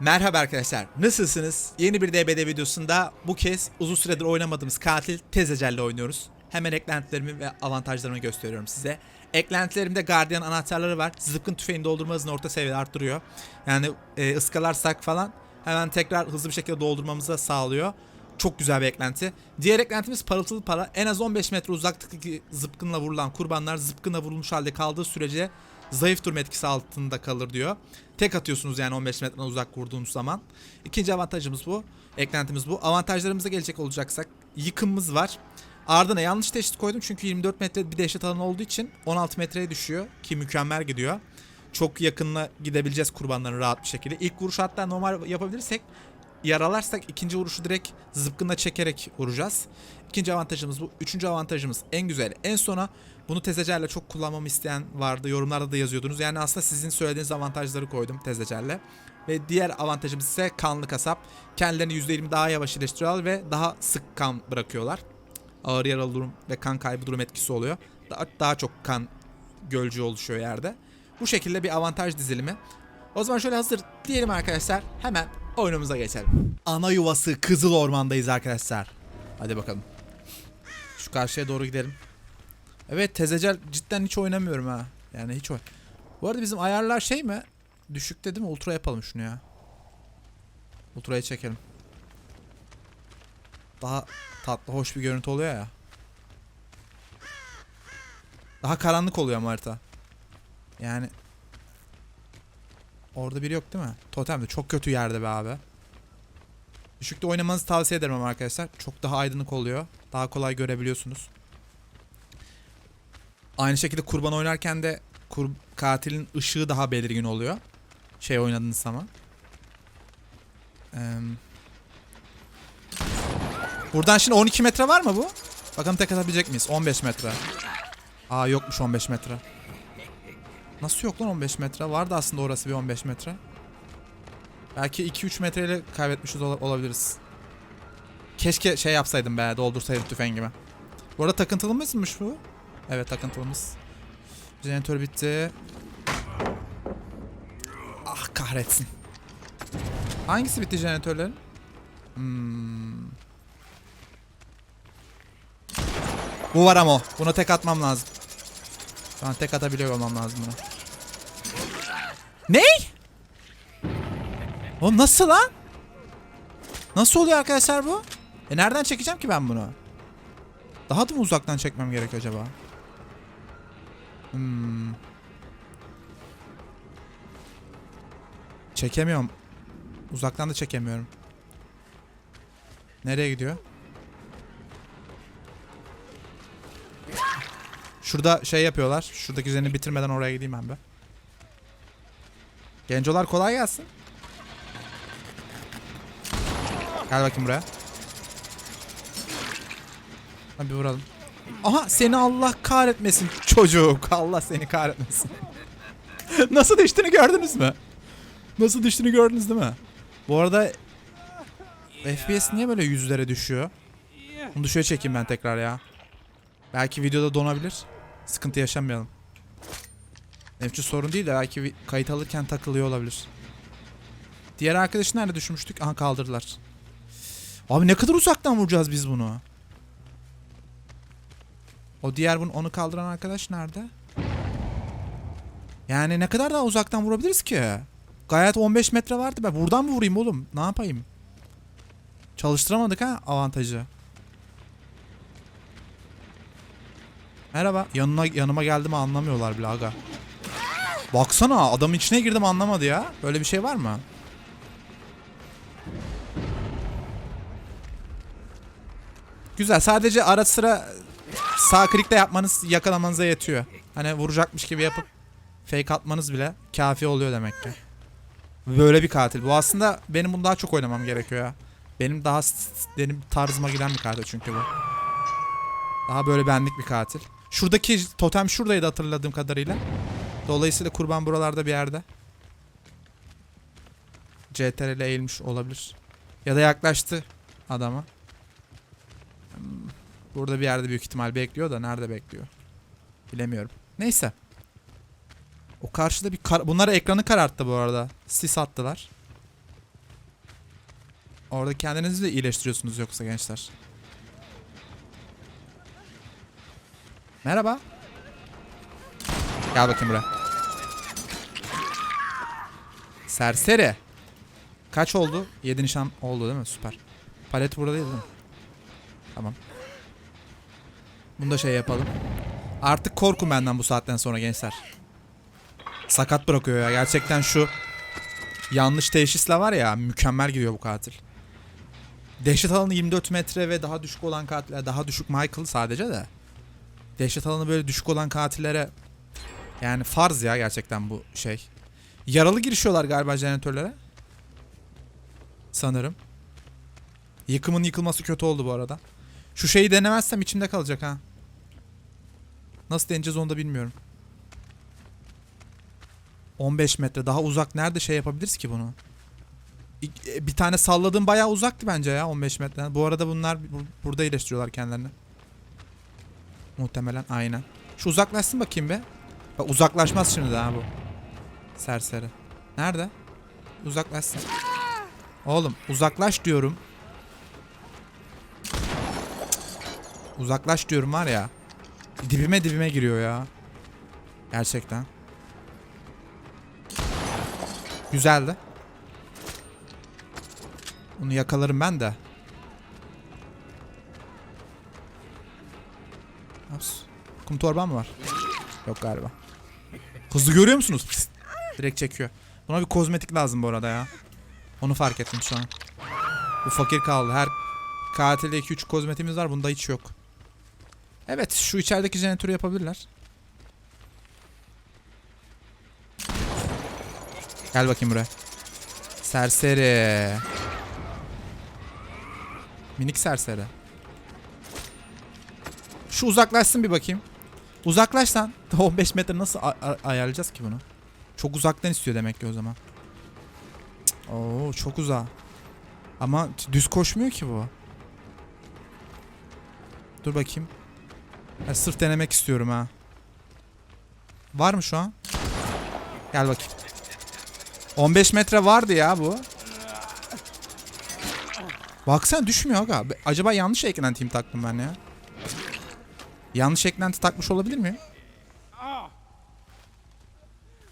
Merhaba arkadaşlar, nasılsınız? Yeni bir DBD videosunda bu kez uzun süredir oynamadığımız katil Tezecel'le oynuyoruz. Hemen eklentilerimi ve avantajlarımı gösteriyorum size. Eklentilerimde Guardian anahtarları var. Zıpkın tüfeğini doldurma orta seviyede arttırıyor. Yani e, ıskalarsak falan hemen tekrar hızlı bir şekilde doldurmamızı da sağlıyor. Çok güzel bir eklenti. Diğer eklentimiz parıltılı para. En az 15 metre uzaklıktaki zıpkınla vurulan kurbanlar zıpkınla vurulmuş halde kaldığı sürece zayıf durma etkisi altında kalır diyor. Tek atıyorsunuz yani 15 metreden uzak vurduğunuz zaman. İkinci avantajımız bu. Eklentimiz bu. Avantajlarımıza gelecek olacaksak yıkımımız var. Ardına yanlış teşhis koydum çünkü 24 metre bir dehşet alanı olduğu için 16 metreye düşüyor ki mükemmel gidiyor. Çok yakınına gidebileceğiz kurbanların rahat bir şekilde. İlk vuruş hatta normal yapabilirsek yaralarsak ikinci vuruşu direkt zıpkınla çekerek vuracağız. İkinci avantajımız bu. Üçüncü avantajımız en güzeli. En sona bunu tezecerle çok kullanmamı isteyen vardı. Yorumlarda da yazıyordunuz. Yani aslında sizin söylediğiniz avantajları koydum tezecerle. Ve diğer avantajımız ise kanlı kasap. Kendilerini %20 daha yavaş iyileştiriyorlar ve daha sık kan bırakıyorlar. Ağır yaralı durum ve kan kaybı durum etkisi oluyor. Daha, daha çok kan gölcü oluşuyor yerde. Bu şekilde bir avantaj dizilimi. O zaman şöyle hazır diyelim arkadaşlar. Hemen oyunumuza geçelim. Ana yuvası Kızıl Orman'dayız arkadaşlar. Hadi bakalım. Şu karşıya doğru gidelim. Evet Tezecel cidden hiç oynamıyorum ha. Yani hiç oyn. Bu arada bizim ayarlar şey mi? Düşükte değil mi? Ultra yapalım şunu ya. Ultra'yı çekelim. Daha tatlı hoş bir görüntü oluyor ya. Daha karanlık oluyor ama harita. Yani Orada biri yok değil mi? Totem de çok kötü yerde be abi. Düşükte oynamanızı tavsiye ederim ama arkadaşlar. Çok daha aydınlık oluyor. Daha kolay görebiliyorsunuz. Aynı şekilde kurban oynarken de kur katilin ışığı daha belirgin oluyor. Şey oynadığınız zaman. Ee, buradan şimdi 12 metre var mı bu? Bakalım tek atabilecek miyiz? 15 metre. Aa yokmuş 15 metre. Nasıl yok lan 15 metre? Vardı aslında orası bir 15 metre. Belki 2-3 metreyle kaybetmişiz ola- olabiliriz. Keşke şey yapsaydım be doldursaydım tüfengimi. Bu arada takıntılımızmış bu. Evet takıntılımız. Jeneratör bitti. Ah kahretsin. Hangisi bitti jeneratörlerin? Hmm. Bu var ama. Buna tek atmam lazım. Şu tek atabiliyor olmam lazım buna. Ney? Oğlum nasıl lan? Nasıl oluyor arkadaşlar bu? E nereden çekeceğim ki ben bunu? Daha da mı uzaktan çekmem gerek acaba? Hmm. Çekemiyorum. Uzaktan da çekemiyorum. Nereye gidiyor? Şurada şey yapıyorlar. Şuradaki üzerine bitirmeden oraya gideyim ben be. Gencolar kolay gelsin. Gel bakayım buraya. Hadi bir vuralım. Aha seni Allah kahretmesin çocuk. Allah seni kahretmesin. Nasıl düştüğünü gördünüz mü? Nasıl düştüğünü gördünüz değil mi? Bu arada FPS niye böyle yüzlere düşüyor? Bunu düşüyor çekeyim ben tekrar ya. Belki videoda donabilir. Sıkıntı yaşamayalım. Benim için sorun değil de belki kayıt alırken takılıyor olabilir. Diğer arkadaşı nerede düşmüştük? Aha kaldırdılar. Abi ne kadar uzaktan vuracağız biz bunu? O diğer bunu onu kaldıran arkadaş nerede? Yani ne kadar daha uzaktan vurabiliriz ki? Gayet 15 metre vardı ben. Buradan mı vurayım oğlum? Ne yapayım? Çalıştıramadık ha avantajı. Merhaba. Yanına yanıma geldi mi anlamıyorlar bile aga. Baksana adamın içine girdim anlamadı ya. Böyle bir şey var mı? Güzel. Sadece ara sıra sağ klikle yapmanız yakalamanıza yetiyor. Hani vuracakmış gibi yapıp fake atmanız bile kafi oluyor demek ki. Böyle bir katil. Bu aslında benim bunu daha çok oynamam gerekiyor ya. Benim daha benim tarzıma giren bir katil çünkü bu. Daha böyle benlik bir katil. Şuradaki totem şuradaydı hatırladığım kadarıyla. Dolayısıyla kurban buralarda bir yerde. CTRL eğilmiş olabilir. Ya da yaklaştı adama. Burada bir yerde büyük ihtimal bekliyor da nerede bekliyor? Bilemiyorum. Neyse. O karşıda bir kar... Bunlar ekranı kararttı bu arada. Sis attılar. Orada kendinizi de iyileştiriyorsunuz yoksa gençler. Merhaba. Gel bakayım buraya. Serseri. Kaç oldu? 7 nişan oldu değil mi? Süper. Palet burada değil, değil mi? Tamam. Bunu da şey yapalım. Artık korkun benden bu saatten sonra gençler. Sakat bırakıyor ya. Gerçekten şu yanlış teşhisle var ya mükemmel gidiyor bu katil. Dehşet alanı 24 metre ve daha düşük olan katiller, daha düşük Michael sadece de. Dehşet alanı böyle düşük olan katillere yani farz ya gerçekten bu şey. Yaralı girişiyorlar galiba jeneratörlere. Sanırım. Yıkımın yıkılması kötü oldu bu arada. Şu şeyi denemezsem içimde kalacak ha. Nasıl deneyeceğiz onu da bilmiyorum. 15 metre daha uzak nerede şey yapabiliriz ki bunu? E, Bir tane salladığım bayağı uzaktı bence ya 15 metre. Bu arada bunlar bu- burada iyileştiriyorlar kendilerini. Muhtemelen aynen. Şu uzaklaşsın bakayım be. Bak uzaklaşmaz şimdi daha bu. Serseri. Nerede? Uzaklaşsın. Oğlum uzaklaş diyorum. Uzaklaş diyorum var ya. Dibime dibime giriyor ya. Gerçekten. Güzeldi. Bunu yakalarım ben de. Kum torban mı var? Yok galiba. Hızlı görüyor musunuz? Pist. Direkt çekiyor. Buna bir kozmetik lazım bu arada ya. Onu fark ettim şu an. Bu fakir kaldı. Her katilde 2-3 kozmetimiz var. Bunda hiç yok. Evet şu içerideki jeneratörü yapabilirler. Gel bakayım buraya. Serseri. Minik serseri. Şu uzaklaşsın bir bakayım. Uzaklaş lan. 15 metre nasıl ayarlayacağız ki bunu? Çok uzaktan istiyor demek ki o zaman. Oo çok uzağa. Ama düz koşmuyor ki bu. Dur bakayım. Ha, sırf denemek istiyorum ha. Var mı şu an? Gel bakayım. 15 metre vardı ya bu. Baksana düşmüyor aga. Acaba yanlış eklentiyim taktım ben ya. Yanlış eklenti takmış olabilir miyim?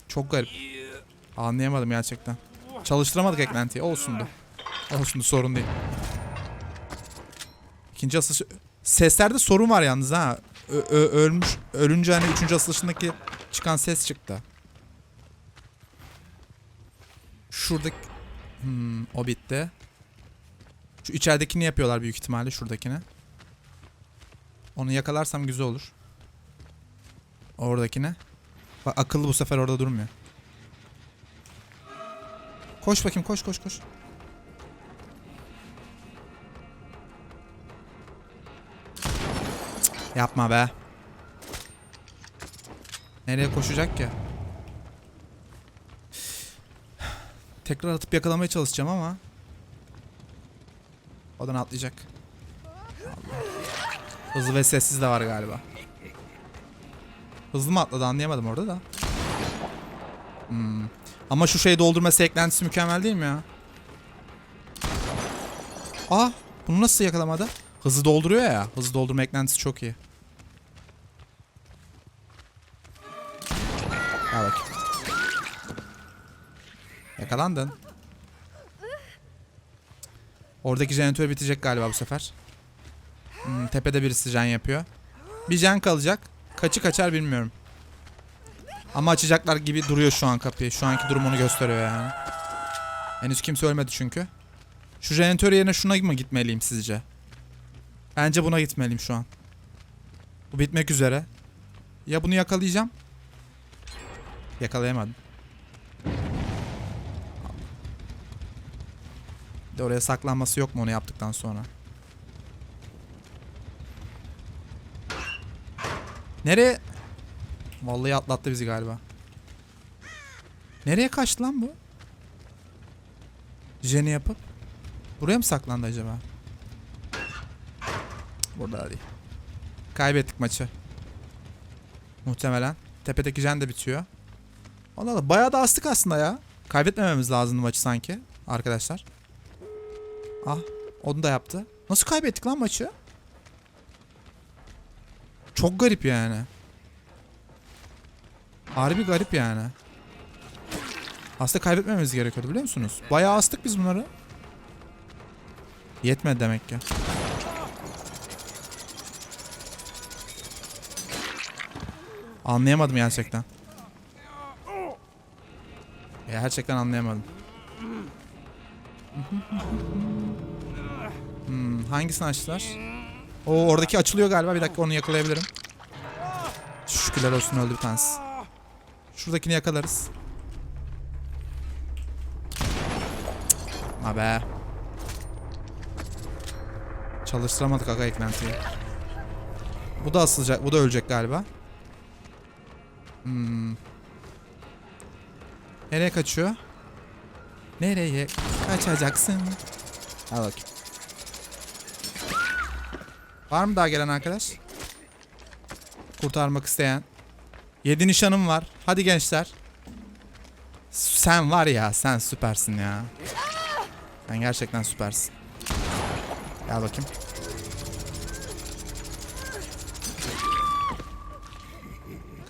Çok garip. Anlayamadım gerçekten. Çalıştıramadık eklentiyi. Olsun da. Olsun da sorun değil. İkinci asılış... Seslerde sorun var yalnız ha. Ö- ö- ölmüş, ölünce hani üçüncü asılışındaki çıkan ses çıktı. Şuradaki... Hmm, o bitti. Şu içeridekini yapıyorlar büyük ihtimalle şuradakini. Onu yakalarsam güzel olur. Oradakine. Bak akıllı bu sefer orada durmuyor. Koş bakayım koş koş koş. Cık, Yapma be. Nereye koşacak ki? Tekrar atıp yakalamaya çalışacağım ama. Odan atlayacak. Hızlı ve sessiz de var galiba. Hızlı mı atladı anlayamadım orada da. Hmm. Ama şu şey doldurması eklentisi mükemmel değil mi ya? Ah bunu nasıl yakalamadı? Hızlı dolduruyor ya. Hızlı doldurma eklentisi çok iyi. Gel bakayım. Yakalandın. Oradaki jeneratör bitecek galiba bu sefer. Hmm, tepede birisi can yapıyor. Bir can kalacak. Kaçı kaçar bilmiyorum. Ama açacaklar gibi duruyor şu an kapıyı. Şu anki durum onu gösteriyor yani. Henüz kimse ölmedi çünkü. Şu jeneratör yerine şuna mı gitmeliyim sizce? Bence buna gitmeliyim şu an. Bu bitmek üzere. Ya bunu yakalayacağım. Yakalayamadım. De oraya saklanması yok mu onu yaptıktan sonra? Nereye? Vallahi atlattı bizi galiba. Nereye kaçtı lan bu? Jen'i yapıp. Buraya mı saklandı acaba? Burada değil. Kaybettik maçı. Muhtemelen. Tepedeki Jen de bitiyor. Allah Allah bayağı da astık aslında ya. Kaybetmememiz lazımdı maçı sanki. Arkadaşlar. Ah onu da yaptı. Nasıl kaybettik lan maçı? Çok garip yani. Harbi garip yani. Aslında kaybetmememiz gerekiyordu biliyor musunuz? Bayağı astık biz bunları. Yetmedi demek ki. Anlayamadım gerçekten. Gerçekten anlayamadım. Hmm, hangisini açtılar? O oradaki açılıyor galiba. Bir dakika onu yakalayabilirim. Şükürler olsun öldü bir tanesi. Şuradakini yakalarız. Ha be. Çalıştıramadık aga eklentiyi. Bu da asılacak. Bu da ölecek galiba. Hmm. Nereye kaçıyor? Nereye kaçacaksın? Al bakayım. Var mı daha gelen arkadaş? Kurtarmak isteyen. Yedi nişanım var. Hadi gençler. Sen var ya sen süpersin ya. Sen gerçekten süpersin. Gel bakayım.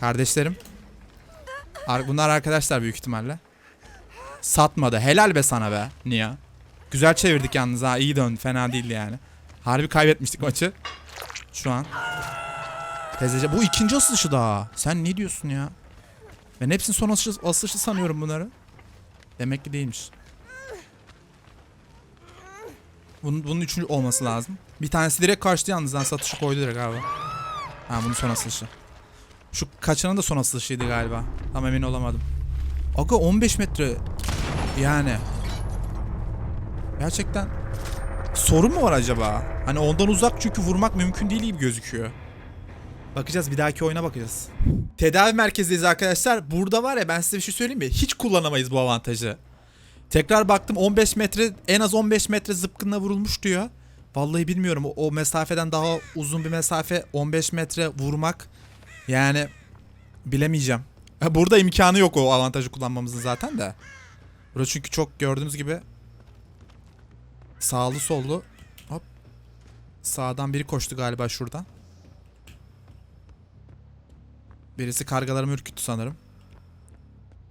Kardeşlerim. Ar- Bunlar arkadaşlar büyük ihtimalle. Satmadı. Helal be sana be. Niye? Güzel çevirdik yalnız ha. İyi döndü. Fena değildi yani. Harbi kaybetmiştik maçı. Şu an. Teyzece bu ikinci asılışı daha. Sen ne diyorsun ya? Ben hepsinin son asılışı, asılışı sanıyorum bunları. Demek ki değilmiş. Bunun, bunun üçüncü olması lazım. Bir tanesi direkt kaçtı yalnız lan satışı koydu direkt galiba. Ha bunun son asılışı. Şu kaçanın da son asılışıydı galiba. Tam emin olamadım. Aga 15 metre. Yani. Gerçekten sorun mu var acaba? Hani ondan uzak çünkü vurmak mümkün değil gibi gözüküyor. Bakacağız bir dahaki oyuna bakacağız. Tedavi merkezindeyiz arkadaşlar. Burada var ya ben size bir şey söyleyeyim mi? Hiç kullanamayız bu avantajı. Tekrar baktım 15 metre en az 15 metre zıpkınla vurulmuş diyor. Vallahi bilmiyorum o, o mesafeden daha uzun bir mesafe 15 metre vurmak yani bilemeyeceğim. Burada imkanı yok o avantajı kullanmamızın zaten de. Burası çünkü çok gördüğünüz gibi sağlı sollu hop sağdan biri koştu galiba şuradan. Birisi kargalarımı ürküttü sanırım.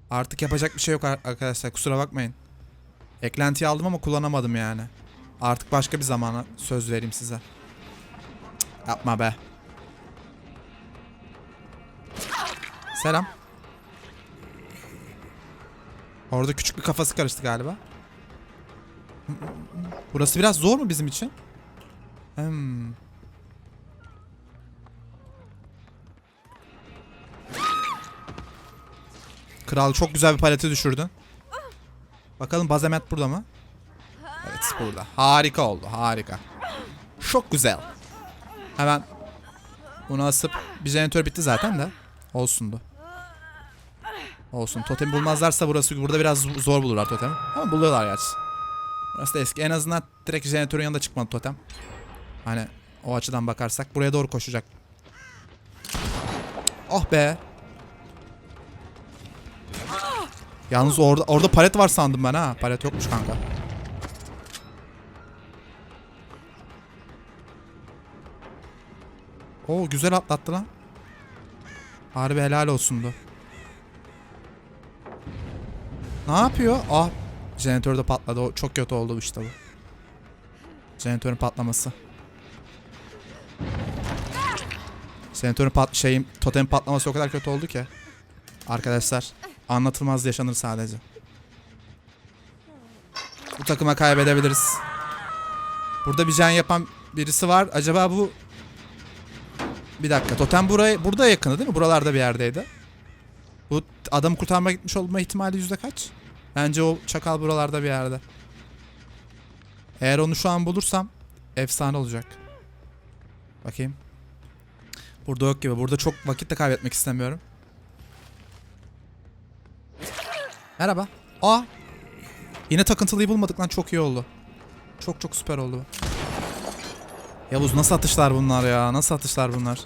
Artık yapacak bir şey yok ar- arkadaşlar kusura bakmayın. Eklentiyi aldım ama kullanamadım yani. Artık başka bir zamana söz vereyim size. Cık, yapma be. Selam. Orada küçük bir kafası karıştı galiba. Burası biraz zor mu bizim için? Hmm. Kral çok güzel bir paleti düşürdün. Bakalım bazemet burada mı? Evet burada. Harika oldu. Harika. Çok güzel. Hemen bunu asıp bir jeneratör bitti zaten de. Olsun bu. Olsun. Totem bulmazlarsa burası burada biraz zor bulurlar totem. Ama buluyorlar gerçi. Burası da eski. En azından direkt jeneratörün yanında çıkmadı totem. Hani o açıdan bakarsak buraya doğru koşacak. Oh be. Yalnız orada orada palet var sandım ben ha. Palet yokmuş kanka. Oo güzel atlattı lan. Harbi helal olsun bu. Ne yapıyor? Ah jeneratör de patladı. O çok kötü oldu işte bu. Jeneratörün patlaması. Jeneratörün pat şeyin totemin patlaması o kadar kötü oldu ki. Arkadaşlar anlatılmaz yaşanır sadece. Bu takıma kaybedebiliriz. Burada bir can yapan birisi var. Acaba bu bir dakika. Totem buraya burada yakını değil mi? Buralarda bir yerdeydi. Bu adamı kurtarmaya gitmiş olma ihtimali yüzde kaç? Bence o çakal buralarda bir yerde. Eğer onu şu an bulursam efsane olacak. Bakayım. Burada yok gibi. Burada çok vakit de kaybetmek istemiyorum. Merhaba. Aa. Yine takıntılıyı bulmadık lan çok iyi oldu. Çok çok süper oldu. Yavuz nasıl atışlar bunlar ya? Nasıl atışlar bunlar?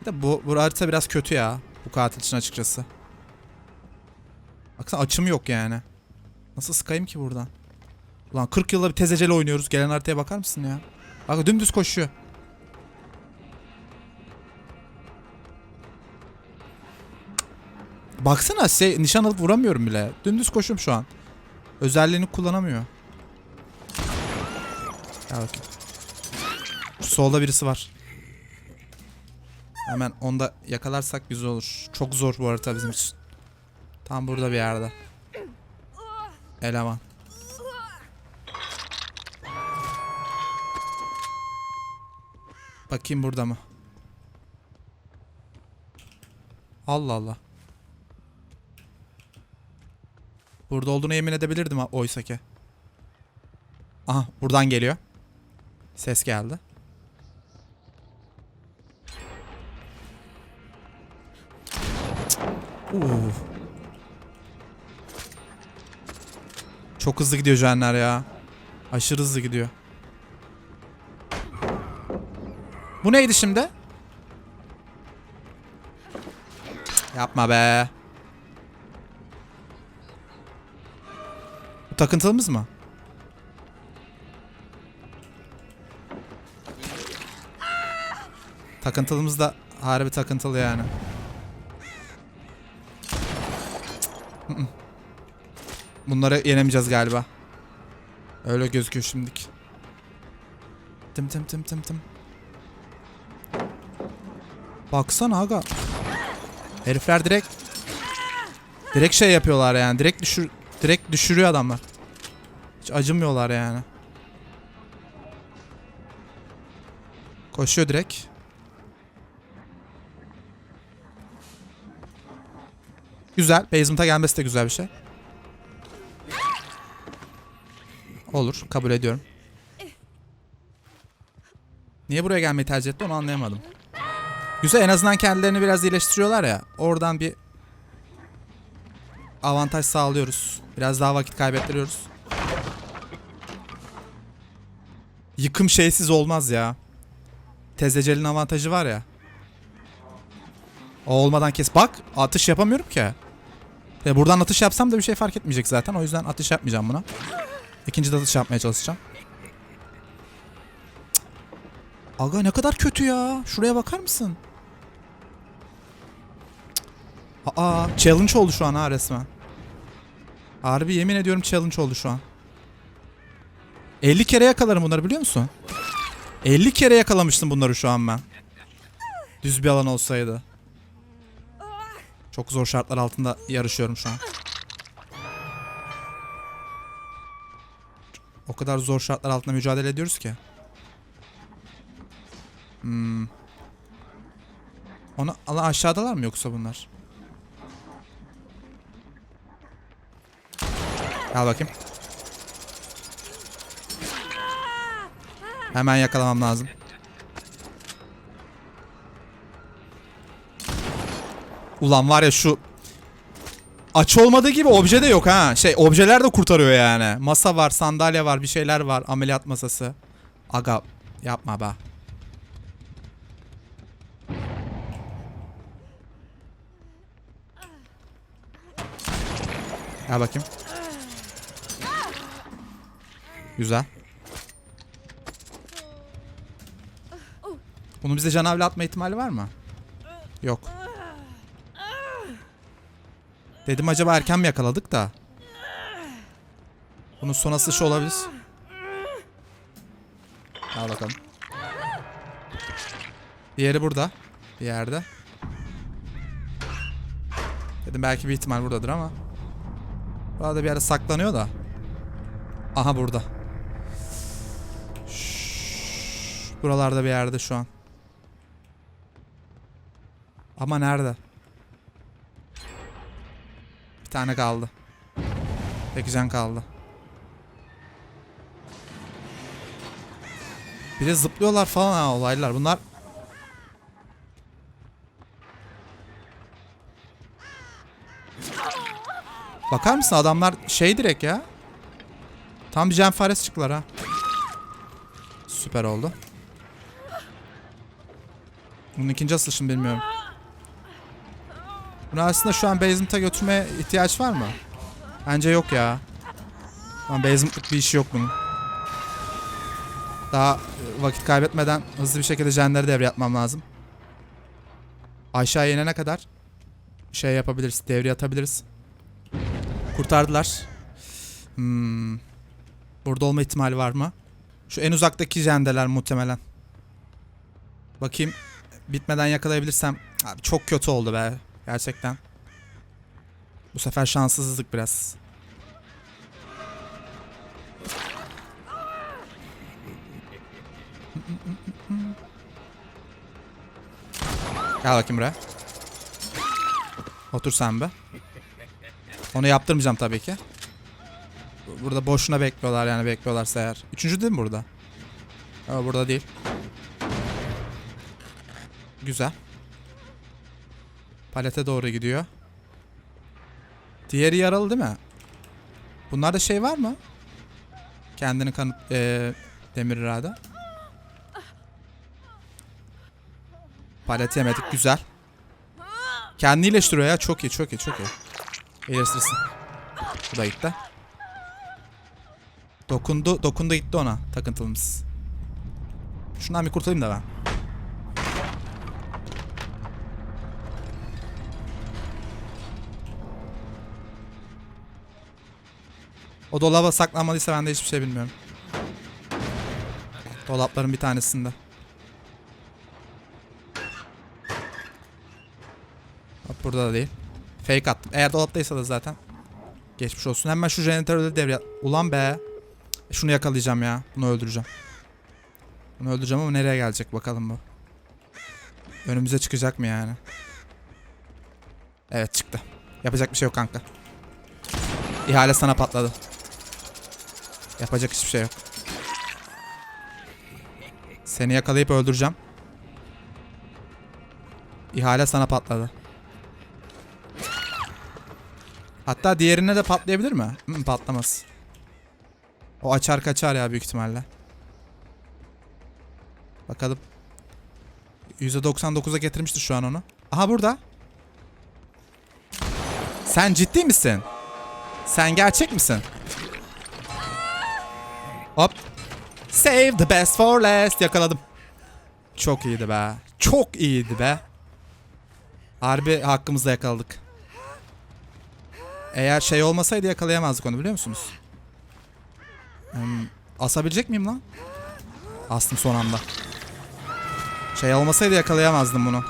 Bir de bu, bu harita biraz kötü ya. Bu katil için açıkçası. Baksana açım yok yani. Nasıl sıkayım ki buradan? Ulan 40 yılda bir tezeceli oynuyoruz. Gelen haritaya bakar mısın ya? Bak dümdüz koşuyor. Baksana şey, nişan alıp vuramıyorum bile. Dümdüz koşum şu an. Özelliğini kullanamıyor. Gel bakayım. Solda birisi var. Hemen onu da yakalarsak güzel olur. Çok zor bu harita bizim için. Tam burada bir yerde. Eleman. Bakayım burada mı? Allah Allah. Burada olduğunu yemin edebilirdim oysa ki. Aha buradan geliyor. Ses geldi. Cık. Çok hızlı gidiyor Jenler ya. Aşırı hızlı gidiyor. Bu neydi şimdi? Yapma be. Bu takıntılımız mı? Takıntılımız da harbi takıntılı yani. Bunları yenemeyeceğiz galiba. Öyle gözüküyor şimdilik. Tım tım tım tım tım. Baksana aga. Herifler direkt direkt şey yapıyorlar yani. Direkt düşür direkt düşürüyor adamlar. Hiç acımıyorlar yani. Koşuyor direkt. Güzel. Basement'a gelmesi de güzel bir şey. Olur. Kabul ediyorum. Niye buraya gelmeyi tercih etti onu anlayamadım. Güzel en azından kendilerini biraz iyileştiriyorlar ya. Oradan bir avantaj sağlıyoruz. Biraz daha vakit kaybettiriyoruz. Yıkım şeysiz olmaz ya. Tezecelin avantajı var ya. O olmadan kes. Bak atış yapamıyorum ki. E buradan atış yapsam da bir şey fark etmeyecek zaten. O yüzden atış yapmayacağım buna. İkinci de atış yapmaya çalışacağım. Cık. Aga ne kadar kötü ya. Şuraya bakar mısın? Cık. Aa challenge oldu şu an ha resmen. Harbi yemin ediyorum challenge oldu şu an. 50 kere yakalarım bunları biliyor musun? 50 kere yakalamıştım bunları şu an ben. Düz bir alan olsaydı. Çok zor şartlar altında yarışıyorum şu an. O kadar zor şartlar altında mücadele ediyoruz ki. Hmm. Onu ala aşağıdalar mı yoksa bunlar? Al bakayım. Hemen yakalamam lazım. Ulan var ya şu Aç olmadığı gibi obje de yok ha. Şey objeler de kurtarıyor yani. Masa var, sandalye var, bir şeyler var. Ameliyat masası. Aga yapma be. Gel bakayım. Güzel. Bunu bize canavle atma ihtimali var mı? Yok. Dedim acaba erken mi yakaladık da? Bunun son asılışı olabilir. Al bakalım. Diğeri burada. Bir yerde. Dedim belki bir ihtimal buradadır ama. Burada bir yerde saklanıyor da. Aha burada. Şşş, buralarda bir yerde şu an. Ama nerede? Tane kaldı. Tek can kaldı. Bir de zıplıyorlar falan ha olaylar. Bunlar Bakar mısın adamlar şey direkt ya. Tam bir Cem Fares çıktılar ha. Süper oldu. Bunun ikinci asılışını bilmiyorum. Aslında şu an basement'a götürmeye ihtiyaç var mı? Bence yok ya. Lan basement'lık bir işi yok bunun. Daha e, vakit kaybetmeden hızlı bir şekilde jenleri devre atmam lazım. Aşağı inene kadar şey yapabiliriz, devre atabiliriz. Kurtardılar. Hmm. Burada olma ihtimali var mı? Şu en uzaktaki jendeler muhtemelen. Bakayım bitmeden yakalayabilirsem. Abi çok kötü oldu be. Gerçekten. Bu sefer şanssızlık biraz. Gel bakayım buraya. Otur sen be. Onu yaptırmayacağım tabii ki. Burada boşuna bekliyorlar yani bekliyorlarsa eğer. Üçüncü değil mi burada? Ama burada değil. Güzel. Palete doğru gidiyor. Diğeri yaralı değil mi? Bunlarda şey var mı? Kendini kanıt... eee demir irade. Palet yemedik güzel. Kendini iyileştiriyor ya çok iyi çok iyi çok iyi. İyileştirsin. Bu da gitti. Dokundu, dokundu gitti ona takıntılımız. Şundan bir kurtulayım da ben. O dolaba saklanmadıysa ben de hiçbir şey bilmiyorum. Dolapların bir tanesinde. Bak burada da değil. Fake attım. Eğer dolaptaysa da zaten. Geçmiş olsun. Hemen şu jeneratörü devreye... Ulan be. Şunu yakalayacağım ya. Bunu öldüreceğim. Bunu öldüreceğim ama nereye gelecek bakalım bu. Önümüze çıkacak mı yani? Evet çıktı. Yapacak bir şey yok kanka. İhale sana patladı. Yapacak hiçbir şey yok. Seni yakalayıp öldüreceğim. İhale sana patladı. Hatta diğerine de patlayabilir mi? Hı, patlamaz. O açar kaçar ya büyük ihtimalle. Bakalım. %99'a getirmişti şu an onu. Aha burada. Sen ciddi misin? Sen gerçek misin? Hop. Save the best for last. Yakaladım. Çok iyiydi be. Çok iyiydi be. Harbi hakkımızda yakaladık. Eğer şey olmasaydı yakalayamazdık onu biliyor musunuz? Hmm, asabilecek miyim lan? Astım son anda. Şey olmasaydı yakalayamazdım bunu.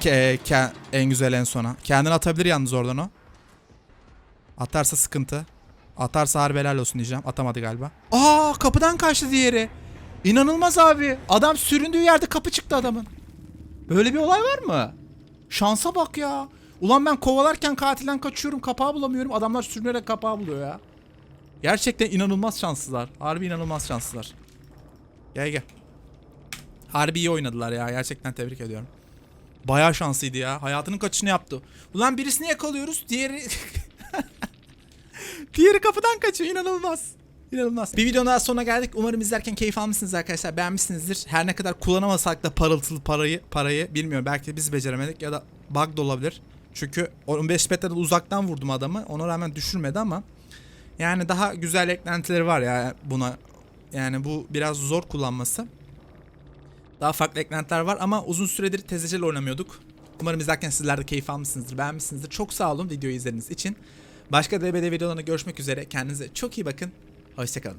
Ke, ke- en güzel en sona. Kendini atabilir yalnız oradan o. Atarsa sıkıntı. Atarsa harbi olsun diyeceğim. Atamadı galiba. Aa kapıdan kaçtı diğeri. İnanılmaz abi. Adam süründüğü yerde kapı çıktı adamın. Böyle bir olay var mı? Şansa bak ya. Ulan ben kovalarken katilden kaçıyorum kapağı bulamıyorum. Adamlar sürünerek kapağı buluyor ya. Gerçekten inanılmaz şanslılar. Harbi inanılmaz şanslılar. Gel gel. Harbi iyi oynadılar ya. Gerçekten tebrik ediyorum. Bayağı şanslıydı ya. Hayatının kaçışını yaptı. Ulan birisini yakalıyoruz. Diğeri... Diğeri kapıdan kaçıyor. İnanılmaz. İnanılmaz. Bir videonun daha sonuna geldik. Umarım izlerken keyif almışsınız arkadaşlar. Beğenmişsinizdir. Her ne kadar kullanamasak da parıltılı parayı parayı bilmiyorum. Belki de biz beceremedik ya da bug da olabilir. Çünkü 15 metreden uzaktan vurdum adamı. Ona rağmen düşürmedi ama yani daha güzel eklentileri var ya buna. Yani bu biraz zor kullanması. Daha farklı eklentiler var ama uzun süredir tezecel oynamıyorduk. Umarım izlerken sizler de keyif almışsınızdır, beğenmişsinizdir. Çok sağ olun videoyu izlediğiniz için. Başka DBD videolarında görüşmek üzere. Kendinize çok iyi bakın. Hoşçakalın.